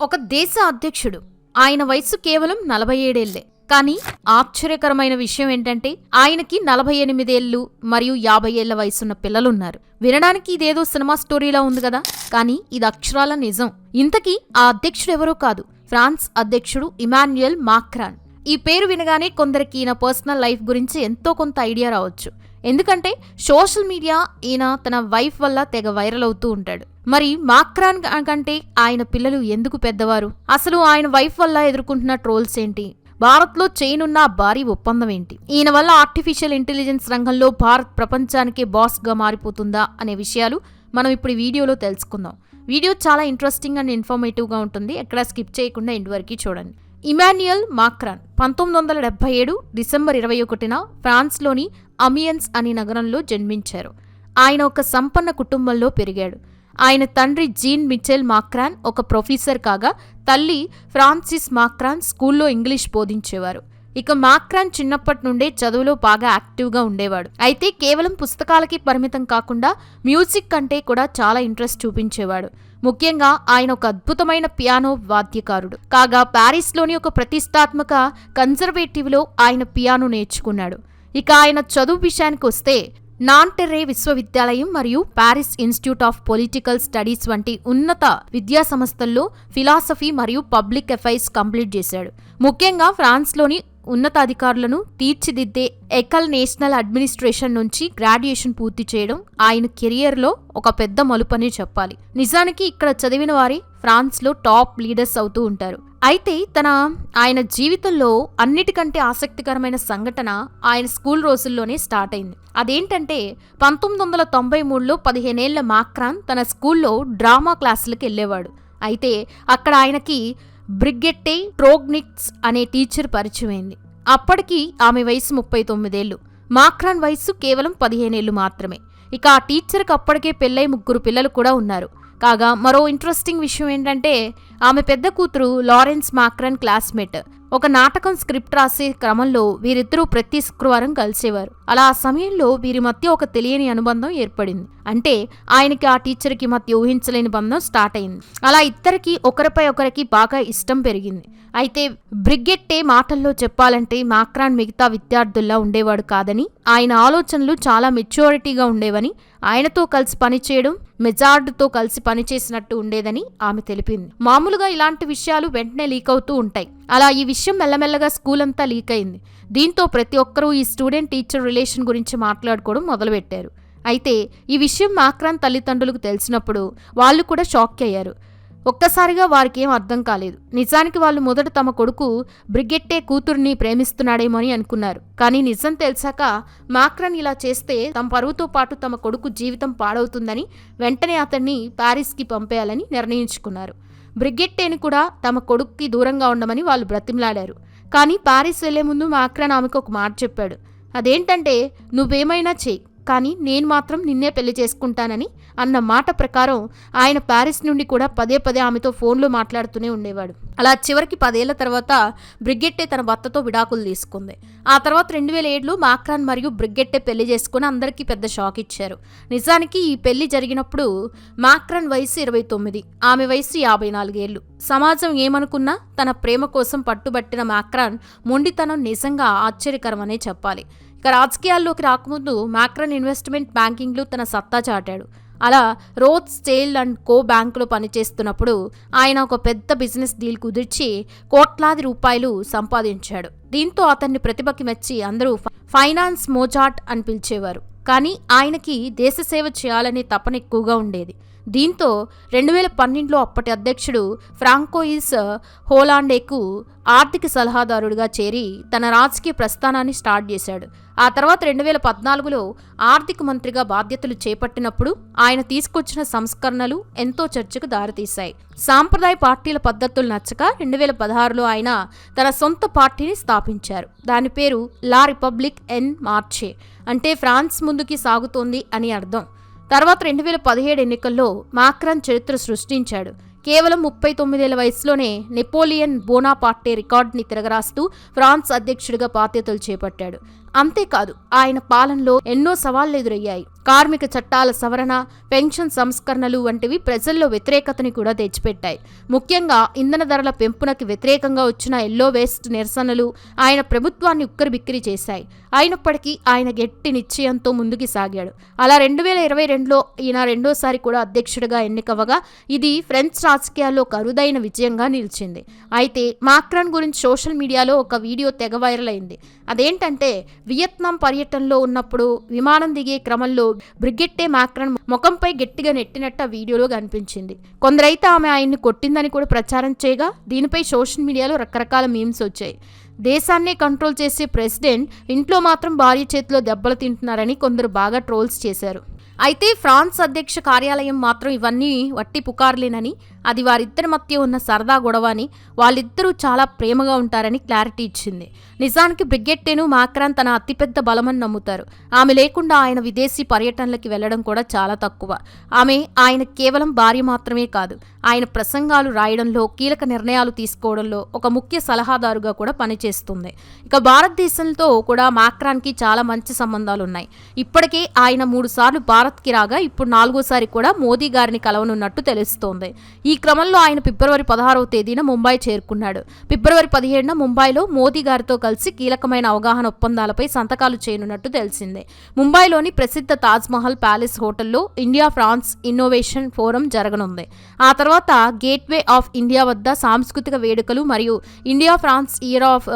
ఒక దేశ అధ్యక్షుడు. ఆయన వయస్సు కేవలం నలభై ఏడేళ్ళే కానీ ఆశ్చర్యకరమైన విషయం ఏంటంటే ఆయనకి నలభై ఎనిమిదేళ్ళు మరియు యాభై ఏళ్ళ వయసున్న పిల్లలున్నారు. వినడానికి ఇదేదో సినిమా స్టోరీలా ఉంది కదా? కానీ ఇది అక్షరాల నిజం. ఇంతకీ ఆ అధ్యక్షుడు ఎవరో కాదు. ఫ్రాన్స్ అధ్యక్షుడు ఇమాన్యుయల్ మాక్రాన్. ఈ పేరు వినగానే కొందరికి ఈయన పర్సనల్ లైఫ్ గురించి ఎంతో కొంత ఐడియా రావచ్చు. ఎందుకంటే సోషల్ మీడియా ఈయన తన వైఫ్ వల్ల తెగ వైరల్ అవుతూ ఉంటాడు. మరి మాక్రాన్ కంటే ఆయన పిల్లలు ఎందుకు పెద్దవారు? అసలు ఆయన వైఫ్ వల్ల ఎదుర్కొంటున్న ట్రోల్స్ ఏంటి? భారత్లో చైనున్న భారీ ఒప్పందం ఏంటి? ఈయన వల్ల ఆర్టిఫిషియల్ ఇంటెలిజెన్స్ రంగంలో భారత్ ప్రపంచానికే బాస్గా మారిపోతుందా అనే విషయాలు మనం ఇప్పుడు వీడియోలో తెలుసుకుందాం. వీడియో చాలా ఇంట్రెస్టింగ్ అండ్ ఇన్ఫర్మేటివ్గా ఉంటుంది. ఎక్కడ స్కిప్ చేయకుండా ఇంటి వరకు చూడండి. ఇమాన్యుయల్ మాక్రాన్ పంతొమ్మిది వందల డెబ్బై ఏడు డిసెంబర్ ఇరవై ఒకటిన ఫ్రాన్స్లోని అమియన్స్ అనే నగరంలో జన్మించారు. ఆయన ఒక సంపన్న కుటుంబంలో పెరిగాడు. ఆయన తండ్రి జీన్ మిచెల్ మాక్రాన్ ఒక ప్రొఫెసర్ కాగా తల్లి ఫ్రాన్సిస్ మాక్రాన్ స్కూల్లో ఇంగ్లీష్ బోధించేవారు. ఇక మాక్రాన్ చిన్నప్పటి నుండే చదువులో బాగా యాక్టివ్గా ఉండేవాడు. అయితే కేవలం పుస్తకాలకి పరిమితం కాకుండా మ్యూజిక్ కంటే కూడా చాలా ఇంట్రెస్ట్ చూపించేవాడు. ముఖ్యంగా ఆయన ఒక అద్భుతమైన పియానో వాద్యకారుడు. కాగా ప్యారిస్లోని ఒక ప్రతిష్టాత్మక కన్జర్వేటివ్లో ఆయన పియానో నేర్చుకున్నాడు. ఇక ఆయన చదువు విషయానికి వస్తే నాంటెర్రే విశ్వవిద్యాలయం మరియు Paris Institute of Political Studies వంటి ఉన్నత విద్యా సంస్థల్లో ఫిలాసఫీ మరియు పబ్లిక్ అఫైర్స్ కంప్లీట్ చేశాడు. ముఖ్యంగా ఫ్రాన్స్లోని ఉన్నతాధికారులను తీర్చిదిద్దే ఎకల్ నేషనల్ అడ్మినిస్ట్రేషన్ నుంచి గ్రాడ్యుయేషన్ పూర్తి చేయడం ఆయన కెరియర్లో ఒక పెద్ద మలుపని చెప్పాలి. నిజానికి ఇక్కడ చదివిన వారి ఫ్రాన్స్లో టాప్ లీడర్స్ అవుతూ ఉంటారు. అయితే తన ఆయన జీవితంలో అన్నిటికంటే ఆసక్తికరమైన సంఘటన ఆయన స్కూల్ రోజుల్లోనే స్టార్ట్ అయింది. అదేంటంటే పంతొమ్మిది వందల తొంభై మూడులో పదిహేనేళ్ళ మాక్రాన్ తన స్కూల్లో డ్రామా క్లాసులకు వెళ్ళేవాడు. అయితే అక్కడ ఆయనకి బ్రిగెట్టే ట్రోగ్నిక్స్ అనే టీచర్ పరిచయమైంది. అప్పటికి ఆమె వయసు ముప్పై తొమ్మిదేళ్ళు మాక్రాన్ వయసు కేవలం పదిహేనేళ్ళు మాత్రమే. ఇక ఆ టీచర్కి అప్పటికే పెళ్ళై ముగ్గురు పిల్లలు కూడా ఉన్నారు. కాగా మరో ఇంట్రెస్టింగ్ విషయం ఏంటంటే ఆమె పెద్ద కూతురు లారెన్స్ మాక్రన్ క్లాస్మేట్ ఒక నాటకం స్క్రిప్ట్ రాసే క్రమంలో వీరిద్దరూ ప్రతి శుక్రవారం కలిసేవారు. అలా ఆ సమయంలో వీరి మధ్య ఒక తెలియని అనుబంధం ఏర్పడింది. అంటే ఆయనకి ఆ టీచర్కి మధ్య ఊహించలేని బంధం స్టార్ట్ అయింది. అలా ఇద్దరికి ఒకరిపై ఒకరికి బాగా ఇష్టం పెరిగింది. అయితే బ్రిగెట్టే మాటల్లో చెప్పాలంటే మాక్రాన్ మిగతా విద్యార్థుల్లా ఉండేవాడు కాదని ఆయన ఆలోచనలు చాలా మెచ్యూరిటీగా ఉండేవని ఆయనతో కలిసి పనిచేయడం మెజార్డ్తో కలిసి పనిచేసినట్టు ఉండేదని ఆమె తెలిపింది. మామూలుగా ఇలాంటి విషయాలు వెంటనే లీక్ అవుతూ ఉంటాయి. అలా ఈ విషయం మెల్లమెల్లగా స్కూల్ అంతా లీక్ అయింది దీంతో ప్రతి ఒక్కరూ ఈ స్టూడెంట్ టీచర్ రిలేషన్ గురించి మాట్లాడుకోవడం మొదలుపెట్టారు. అయితే ఈ విషయం మాక్రాన్ తల్లిదండ్రులకు తెలిసినప్పుడు వాళ్ళు కూడా షాక్ అయ్యారు ఒక్కసారిగా వారికి ఏం అర్థం కాలేదు. నిజానికి వాళ్ళు మొదట తమ కొడుకు బ్రిగెట్టే కూతుర్ని ప్రేమిస్తున్నాడేమో అని అనుకున్నారు. కానీ నిజం తెలిసాక మాక్రన్ ఇలా చేస్తే తమ పరువుతో పాటు తమ కొడుకు జీవితం పాడవుతుందని వెంటనే అతన్ని ప్యారిస్కి పంపేయాలని నిర్ణయించుకున్నారు. బ్రిగెట్టేని కూడా తమ కొడుక్కి దూరంగా ఉండమని వాళ్ళు బ్రతిమలాడారు. కానీ పారిస్ వెళ్ళే ముందు మాక్రాన్ ఆమెకు ఒక మాట చెప్పాడు. అదేంటంటే నువ్వేమైనా చెయ్యి. కానీ నేను మాత్రం నిన్నే పెళ్ళి చేసుకుంటానని అన్న మాట ప్రకారం ఆయన ప్యారిస్ నుండి కూడా పదే పదే ఆమెతో ఫోన్లో మాట్లాడుతూనే ఉండేవాడు. అలా చివరికి పదేళ్ళ తర్వాత బ్రిగ్గెట్టే తన భర్తతో విడాకులు తీసుకుంది. ఆ తర్వాత రెండు వేల ఏడులో మాక్రాన్ మరియు బ్రిగ్గెట్టే పెళ్ళి చేసుకుని అందరికీ పెద్ద షాక్ ఇచ్చారు. నిజానికి ఈ పెళ్ళి జరిగినప్పుడు మాక్రాన్ వయసు ఇరవై తొమ్మిది ఆమె వయసు యాభై నాలుగేళ్ళు సమాజం ఏమనుకున్నా తన ప్రేమ కోసం పట్టుబట్టిన మాక్రాన్ మొండితనం నిజంగా ఆశ్చర్యకరమనే చెప్పాలి. ఇక రాజకీయాల్లోకి రాకముందు మాక్రాన్ ఇన్వెస్ట్మెంట్ బ్యాంకింగ్లో తన సత్తా చాటాడు. అలా రోత్ స్టేల్ అండ్ కో బ్యాంకులో పనిచేస్తున్నప్పుడు ఆయన ఒక పెద్ద బిజినెస్ డీల్ కుదిర్చి కోట్లాది రూపాయలు సంపాదించాడు. దీంతో అతన్ని ప్రతిభకి మెచ్చి అందరూ ఫైనాన్స్ మోజాట్ అని పిలిచేవారు. కానీ ఆయనకి దేశ సేవ చేయాలనే తపన ఎక్కువగా ఉండేది. దీంతో రెండు వేల పన్నెండులో అప్పటి అధ్యక్షుడు ఫ్రాంకోయిస్ హోలాండేకు ఆర్థిక సలహాదారుడిగా చేరి తన రాజకీయ ప్రస్థానాన్ని స్టార్ట్ చేశాడు. ఆ తర్వాత రెండు వేల పద్నాలుగులో ఆర్థిక మంత్రిగా బాధ్యతలు చేపట్టినప్పుడు ఆయన తీసుకొచ్చిన సంస్కరణలు ఎంతో చర్చకు దారితీశాయి. సాంప్రదాయ పార్టీల పద్ధతులు నచ్చక రెండు వేల పదహారులో ఆయన తన సొంత పార్టీని స్థాపించారు. దాని పేరు లా రిపబ్లిక్ ఎన్ మార్చే అంటే ఫ్రాన్స్ ముందుకి సాగుతోంది అని అర్థం. తర్వాత రెండు వేల పదిహేడు ఎన్నికల్లో మాక్రాన్ చరిత్ర సృష్టించాడు. కేవలం ముప్పై తొమ్మిదేళ్ళ వయసులోనే నెపోలియన్ బోనాపార్టే రికార్డుని తిరగరాస్తూ ఫ్రాన్స్ అధ్యక్షుడిగా బాధ్యతలు చేపట్టాడు. అంతేకాదు ఆయన పాలనలో ఎన్నో సవాళ్ళు ఎదురయ్యాయి కార్మిక చట్టాల సవరణ పెన్షన్ సంస్కరణలు వంటివి ప్రజల్లో వ్యతిరేకతని కూడా తెచ్చిపెట్టాయి. ముఖ్యంగా ఇంధన ధరల పెంపునకి వ్యతిరేకంగా వచ్చిన ఎల్లో వేస్ట్ నిరసనలు ఆయన ప్రభుత్వాన్ని ఉక్కరిబిక్కిరి చేశాయి. అయినప్పటికీ ఆయన గట్టి నిశ్చయంతో ముందుకు సాగాడు. అలా రెండు వేల ఇరవై రెండులో ఈయన రెండోసారి కూడా అధ్యక్షుడిగా ఎన్నికవగా ఇది ఫ్రెంచ్ రాజకీయాల్లో ఒక అరుదైన విజయంగా నిలిచింది. అయితే మాక్రాన్ గురించి సోషల్ మీడియాలో ఒక వీడియో తెగ వైరల్ అయింది. అదేంటంటే వియత్నాం పర్యటనలో ఉన్నప్పుడు విమానం దిగే క్రమంలో బ్రిగెట్టే మాక్రన్ ముఖంపై గట్టిగా నెట్టినట్టు ఆ వీడియోలో కనిపించింది. కొందరైతే ఆమె ఆయన్ని కొట్టిందని కూడా ప్రచారం చేయగా దీనిపై సోషల్ మీడియాలో రకరకాల మీమ్స్ వచ్చాయి. దేశాన్నే కంట్రోల్ చేసే ప్రెసిడెంట్ ఇంట్లో మాత్రం భార్య చేతిలో దెబ్బలు తింటున్నారని కొందరు బాగా ట్రోల్స్ చేశారు. అయితే ఫ్రాన్స్ అధ్యక్ష కార్యాలయం మాత్రం ఇవన్నీ వట్టి పుకార్లేనని అది వారిద్దరి మధ్య ఉన్న సరదా గొడవ అని వాళ్ళిద్దరూ చాలా ప్రేమగా ఉంటారని క్లారిటీ ఇచ్చింది. నిజానికి బ్రిగెట్టేను మాక్రాన్ తన అతిపెద్ద బలమని నమ్ముతారు. ఆమె లేకుండా ఆయన విదేశీ పర్యటనలకి వెళ్ళడం కూడా చాలా తక్కువ. ఆమె ఆయన కేవలం భార్య మాత్రమే కాదు ఆయన ప్రసంగాలు రాయడంలో కీలక నిర్ణయాలు తీసుకోవడంలో ఒక ముఖ్య సలహాదారుగా కూడా పనిచేస్తుంది. ఇక భారతదేశంతో కూడా మాక్రాన్కి చాలా మంచి సంబంధాలు ఉన్నాయి ఇప్పటికే ఆయన మూడు సార్లు భారత్కి రాగా ఇప్పుడు నాలుగోసారి కూడా మోదీ గారిని కలవనున్నట్టు తెలుస్తోంది. ఈ క్రమంలో ఆయన ఫిబ్రవరి పదహారవ తేదీన ముంబై చేరుకున్నాడు. ఫిబ్రవరి పదిహేడున ముంబైలో మోదీ గారితో కలిసి కీలకమైన అవగాహన ఒప్పందాలపై సంతకాలు చేయనున్నట్టు తెలిసిందే. ముంబైలోని ప్రసిద్ధ తాజ్మహల్ ప్యాలెస్ హోటల్లో ఇండియా ఫ్రాన్స్ ఇన్నోవేషన్ ఫోరం జరగనుంది. ఆ తర్వాత గేట్వే ఆఫ్ ఇండియా వద్ద సాంస్కృతిక వేడుకలు మరియు India France year of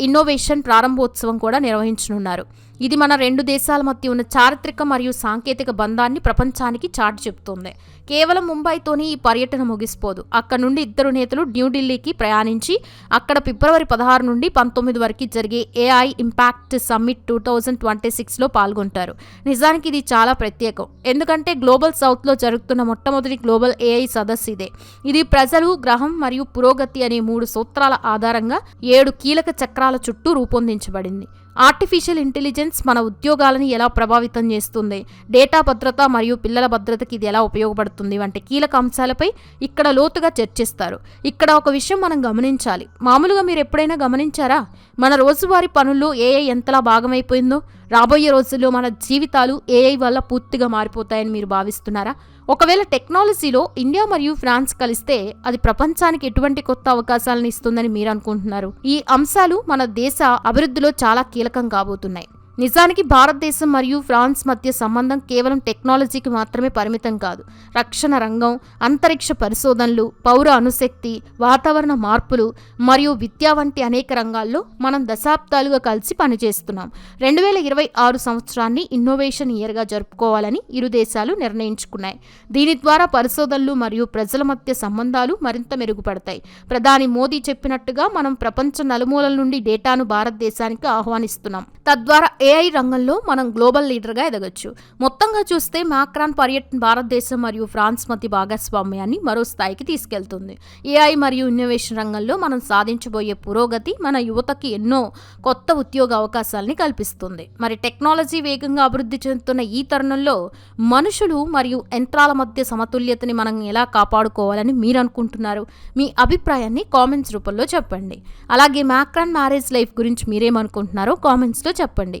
innovation ప్రారంభోత్సవం కూడా నిర్వహించనున్నారు. ఇది మన రెండు దేశాల మధ్య ఉన్న చారిత్రక మరియు సాంకేతిక బంధాన్ని ప్రపంచానికి చాటి చెబుతోంది. కేవలం ముంబైతోనే ఈ పర్యటన ముగిసిపోదు. అక్కడ నుండి ఇద్దరు నేతలు న్యూఢిల్లీకి ప్రయాణించి అక్కడ ఫిబ్రవరి పదహారు నుండి పంతొమ్మిది వరకు జరిగే AI impact summit two thousand twenty సిక్స్లో పాల్గొంటారు. నిజానికి ఇది చాలా ప్రత్యేకం. ఎందుకంటే గ్లోబల్ సౌత్లో జరుగుతున్న మొట్టమొదటి గ్లోబల్ ఏఐ సదస్సు ఇదే. ఇది ప్రజలు గ్రహం మరియు పురోగతి అనే మూడు సూత్రాల ఆధారంగా ఏడు కీలక అవసరాల చుట్టూ రూపొందించబడింది. ఆర్టిఫిషియల్ ఇంటెలిజెన్స్ మన ఉద్యోగాలను ఎలా ప్రభావితం చేస్తుంది? డేటా భద్రత మరియు పిల్లల భద్రతకి ఇది ఎలా ఉపయోగపడుతుంది? వంటి కీలక అంశాలపై ఇక్కడ లోతుగా చర్చిస్తారు. ఇక్కడ ఒక విషయం మనం గమనించాలి. మామూలుగా మీరు ఎప్పుడైనా గమనించారా? మన రోజువారీ పనుల్లో ఏఏ ఎంతలా భాగమైపోయిందో? రాబోయే రోజుల్లో మన జీవితాలు ఏఐ వల్ల పూర్తిగా మారిపోతాయని మీరు భావిస్తున్నారా? ఒకవేళ టెక్నాలజీలో ఇండియా మరియు ఫ్రాన్స్ కలిస్తే అది ప్రపంచానికి ఎటువంటి కొత్త అవకాశాలను ఇస్తుందని మీరు అనుకుంటున్నారు? ఈ అంశాలు మన దేశ అభివృద్ధిలో చాలా కీలకం కాబోతున్నాయి. నిజానికి భారతదేశం మరియు ఫ్రాన్స్ మధ్య సంబంధం కేవలం టెక్నాలజీకి మాత్రమే పరిమితం కాదు. రక్షణ రంగం అంతరిక్ష పరిశోధనలు పౌర అణుశక్తి వాతావరణ మార్పులు మరియు విద్య వంటి అనేక రంగాల్లో మనం దశాబ్దాలుగా కలిసి పనిచేస్తున్నాం. రెండు వేల ఇరవై ఆరు సంవత్సరాన్ని ఇన్నోవేషన్ ఇయర్గా జరుపుకోవాలని ఇరు దేశాలు నిర్ణయించుకున్నాయి. దీని ద్వారా పరిశోధనలు మరియు ప్రజల మధ్య సంబంధాలు మరింత మెరుగుపడతాయి. ప్రధాని మోదీ చెప్పినట్టుగా మనం ప్రపంచ నలుమూలల నుండి డేటాను భారతదేశానికి ఆహ్వానిస్తున్నాం. తద్వారా ఏఐ రంగంలో మనం గ్లోబల్ లీడర్గా ఎదగచ్చు. మొత్తంగా చూస్తే మాక్రాన్ పర్యటన భారతదేశం మరియు ఫ్రాన్స్ మధ్య భాగస్వామ్యాన్ని మరో స్థాయికి తీసుకెళ్తుంది. ఏఐ మరియు ఇన్నోవేషన్ రంగంలో మనం సాధించబోయే పురోగతి మన యువతకి ఎన్నో కొత్త ఉద్యోగ అవకాశాలని కల్పిస్తుంది. మరి టెక్నాలజీ వేగంగా అభివృద్ధి చెందుతున్న ఈ తరుణంలో మనుషులు మరియు యంత్రాల మధ్య సమతుల్యతని మనం ఎలా కాపాడుకోవాలని మీరు అనుకుంటున్నారు? మీ అభిప్రాయాన్ని కామెంట్స్ రూపంలో చెప్పండి. అలాగే మాక్రాన్ మ్యారేజ్ లైఫ్ గురించి మీరేమనుకుంటున్నారో కామెంట్స్లో చెప్పండి.